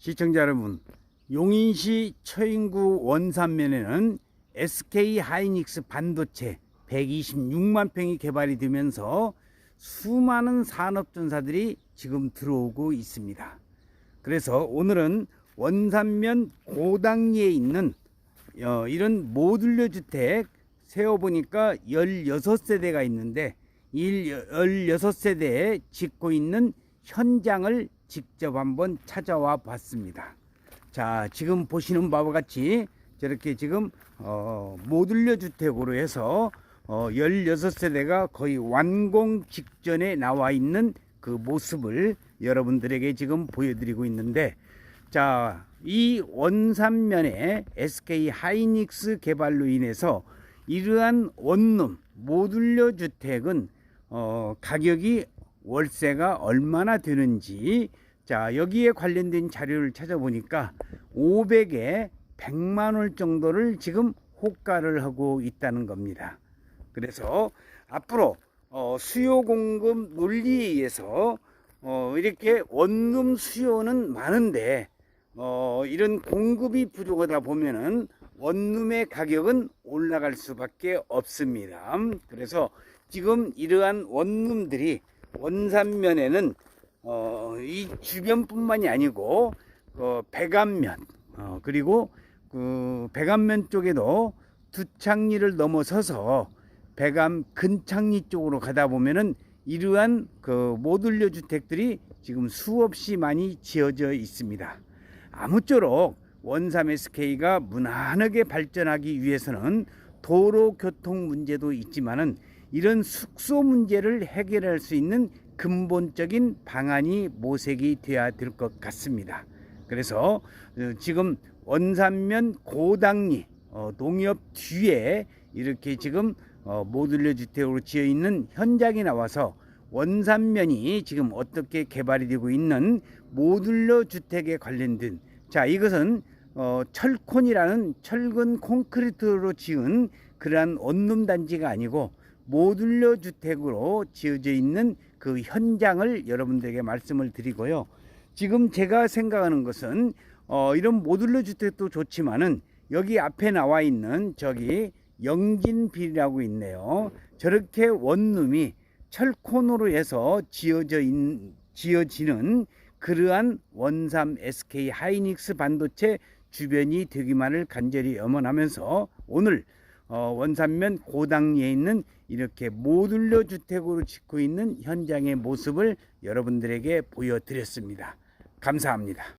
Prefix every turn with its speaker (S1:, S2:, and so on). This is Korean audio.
S1: 시청자 여러분, 용인시 처인구 원산면에는 SK 하이닉스 반도체 126만 평이 개발이 되면서 수많은 산업 전사들이 지금 들어오고 있습니다. 그래서 오늘은 원산면 고당리에 있는 어, 이런 모듈러 주택 세어보니까 16세대가 있는데 이 16세대에 짓고 있는 현장을 직접 한번 찾아와 봤습니다. 자, 지금 보시는 바와 같이 저렇게 지금 어, 모듈러 주택으로 해서 어, 16세대가 거의 완공 직전에 나와 있는 그 모습을 여러분들에게 지금 보여드리고 있는데 자, 이 원산면에 SK 하이닉스 개발로 인해서 이러한 원룸 모듈러 주택은 어, 가격이 월세가 얼마나 되는지 자 여기에 관련된 자료를 찾아보니까 500에 100만 원 정도를 지금 호가를 하고 있다는 겁니다. 그래서 앞으로 어, 수요 공급 논리에 의해서 어, 이렇게 원룸 수요는 많은데 어, 이런 공급이 부족하다 보면은 원룸의 가격은 올라갈 수밖에 없습니다. 그래서 지금 이러한 원룸들이 원산면에는 어, 이 주변뿐만이 아니고 어, 백안면 어, 그리고 그 백안면 쪽에도 두창리를 넘어서서 백암 근창리 쪽으로 가다 보면은 이러한 그 모듈러 주택들이 지금 수없이 많이 지어져 있습니다. 아무쪼록 원삼 SK가 무난하게 발전하기 위해서는 도로 교통 문제도 있지만은 이런 숙소 문제를 해결할 수 있는 근본적인 방안이 모색이 되어야 될 것 같습니다. 그래서 어, 지금 원산면 고당리 어, 농협 뒤에 이렇게 지금 어, 모듈러 주택으로 지어 있는 현장이 나와서 원산면이 지금 어떻게 개발이 되고 있는 모듈러 주택에 관련된 자 이것은 어, 철콘이라는 철근 콘크리트로 지은 그러한 원룸 단지가 아니고 모듈러 주택으로 지어져 있는 그 현장을 여러분들에게 말씀을 드리고요. 지금 제가 생각하는 것은 어, 이런 모듈러 주택도 좋지만은 여기 앞에 나와 있는 저기 영진빌이라고 있네요. 저렇게 원룸이 철콘으로 해서 지어져 있, 지어지는 그러한 원삼 SK 하이닉스 반도체 주변이 되기만을 간절히 염원하면서 오늘 어, 원산면 고당리에 있는 이렇게 모듈러 주택으로 짓고 있는 현장의 모습을 여러분들에게 보여드렸습니다. 감사합니다.